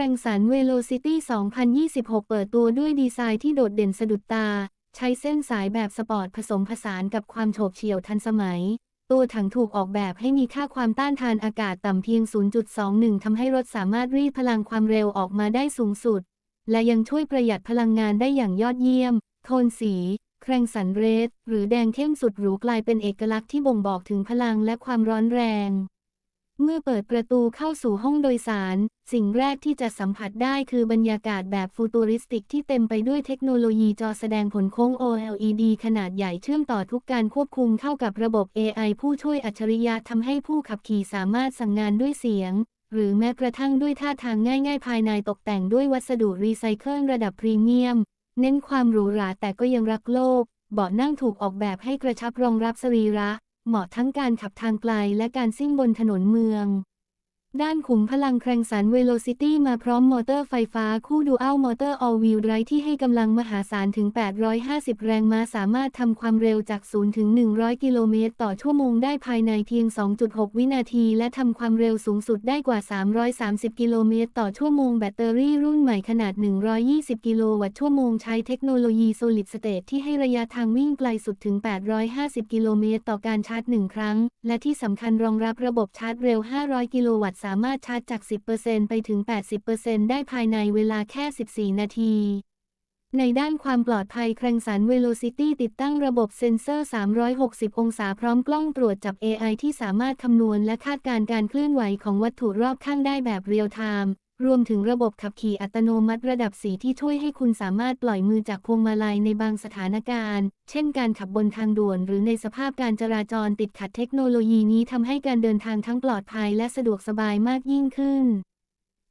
รงสัน Velocity 2026 เปิดตัวด้วยดีไซน์ที่โดดเด่นสะดุดตา ใช้เส้นสายแบบสปอร์ตผสมผสานกับความโฉบเฉี่ยวทันสมัย ตัวถังถูกออกแบบให้มีค่าความต้านทานอากาศต่ำเพียง 0.21 ทำให้รถสามารถรีดพลังความเร็วออกมาได้สูงสุด และยังช่วยประหยัดพลังงานได้อย่างยอดเยี่ยม โทนสีแครงสันเรดหรือแดงเข้มสุดหรูกลายเป็นเอกลักษณ์ที่บ่งบอกถึงพลังและความร้อนแรง เมื่อเปิดประตูเข้าสู่ห้องโดยสาร สิ่งแรกที่จะสัมผัสได้คือบรรยากาศแบบฟูตูริสติกที่เต็มไปด้วยเทคโนโลยีจอแสดงผลโค้ง OLED ขนาดใหญ่เชื่อมต่อทุกการควบคุมเข้ากับระบบ AI ผู้ช่วยอัจฉริยะทำให้ผู้ขับขี่สามารถสั่งงานด้วยเสียง หรือแม้กระทั่งด้วยท่าทางง่ายๆ ภายในตกแต่งด้วยวัสดุรีไซเคิลระดับพรีเมียม เน้นความหรูหราแต่ก็ยังรักโลก เบาะนั่งถูกออกแบบให้กระชับรองรับสรีระ เหมาะทั้งการขับทางไกลและการซิ่งบนถนนเมือง ด้านขุมพลังแครงสัน Velocity มาพร้อมมอเตอร์ไฟฟ้าคู่ Dual Motor All Wheel Drive ที่ให้กำลังมหาศาลถึง 850 แรงม้าสามารถทำความเร็วจาก 0 ถึง 100 กิโลเมตร ต่อชั่วโมงได้ภายในเพียง 2.6 วินาที และทำความเร็วสูงสุดได้กว่า 330 กิโลเมตร ต่อชั่วโมงแบตเตอรี่รุ่นใหม่ขนาด 120 กิโลวัตต์ชั่วโมงใช้เทคโนโลยี Solid State ที่ให้ระยะทางวิ่งไกลสุดถึง 850 กิโลเมตร ต่อการชาร์จ 1 ครั้ง และที่สำคัญรองรับระบบชาร์จเร็ว 500 กิโลวัตต์สามารถชาร์จจาก 10%ไปถึง 80%ได้ภายในเวลาแค่ 14 นาที ในด้านความปลอดภัยแครงสัน Velocity ติดตั้งระบบเซ็นเซอร์ 360 องศาพร้อมกล้องตรวจจับ AI ที่สามารถคำนวณและคาดการณ์การเคลื่อนไหวของวัตถุรอบข้างได้แบบเรียลไทม์ รวมถึงระบบขับขี่อัตโนมัติระดับสีที่ช่วยให้คุณสามารถปล่อยมือจากพวงมาลัยในบางสถานการณ์ เช่นการขับบนทางด่วน หรือในสภาพการจราจรติดขัดเทคโนโลยีนี้ทำให้การเดินทางทั้งปลอดภัยและสะดวกสบายมากยิ่งขึ้น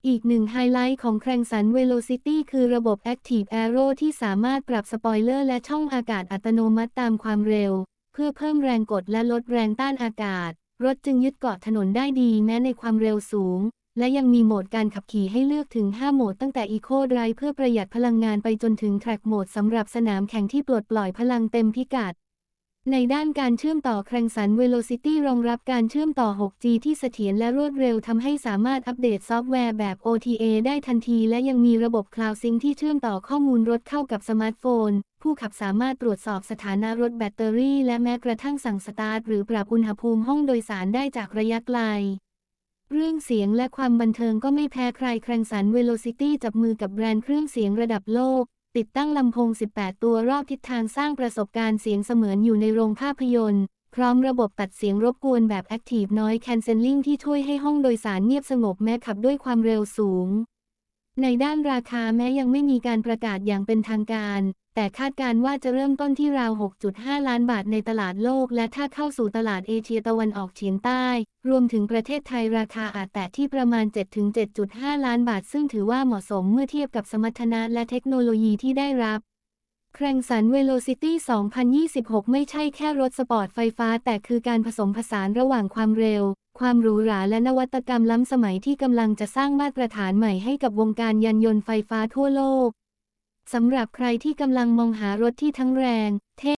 อีกหนึ่งไฮไลท์ของแครงสัน Velocity คือระบบ Active Aero ที่สามารถปรับสปอยเลอร์และช่องอากาศอัตโนมัติตามความเร็ว เพื่อเพิ่มแรงกดและลดแรงต้านอากาศ รถจึงยึดเกาะถนนได้ดีแม้ในความเร็วสูง และยังมีโหมดการขับขี่ให้เลือกถึง 5 โหมดตั้งแต่ Eco Drive เพื่อประหยัดพลังงานไปจนถึง Track Mode สำหรับสนามแข่งที่ปลดปล่อยพลังเต็มพิกัด ในด้านการเชื่อมต่อแครงสัน Velocity รองรับการเชื่อมต่อ 6G ที่เสถียรและรวดเร็วทำให้สามารถอัปเดตซอฟต์แวร์แบบ OTA ได้ทันที และยังมีระบบ Cloud Sync ที่เชื่อมต่อข้อมูลรถเข้ากับสมาร์ทโฟน ผู้ขับสามารถตรวจสอบสถานะรถแบตเตอรี่ และแม้กระทั่งสั่งสตาร์ทหรือปรับอุณหภูมิห้องโดยสารได้จากระยะไกล เรื่องเสียงและความบันเทิงก็ไม่แพ้ใครแครงสัน Velocity จับมือกับแบรนด์เครื่องเสียงระดับโลก ติดตั้งลำโพง 18 ตัวรอบทิศทางสร้างประสบการณ์เสียงเสมือนอยู่ในโรงภาพยนตร์ พร้อมระบบตัดเสียงรบกวนแบบ Active Noise Cancelling ที่ช่วยให้ห้องโดยสารเงียบสงบแม้ขับด้วยความเร็วสูง ในด้านราคาแม้ยังไม่มีการประกาศอย่างเป็นทางการ แต่คาดการว่าจะเริ่มต้นที่ราว 6.5 ล้านบาทในตลาดโลก และถ้าเข้าสู่ตลาดเอเชียตะวันออกเฉียงใต้ รวมถึงประเทศไทยราคาอาจแตะที่ประมาณ 7-7.5 ล้านบาท ซึ่งถือว่าเหมาะสมเมื่อเทียบกับสมรรถนะและเทคโนโลยีที่ได้รับ แครงสันเวโลซิตี้ 2026 ไม่ใช่แค่รถสปอร์ตไฟฟ้า แต่คือการผสมผสานระหว่างความเร็ว ความหรูหราและนวัตกรรมล้ำสมัยที่กำลังจะสร้างมาตรฐานใหม่ให้กับวงการยานยนต์ไฟฟ้าทั่วโลก สำหรับใครที่กำลังมองหารถที่ทั้งแรง เท่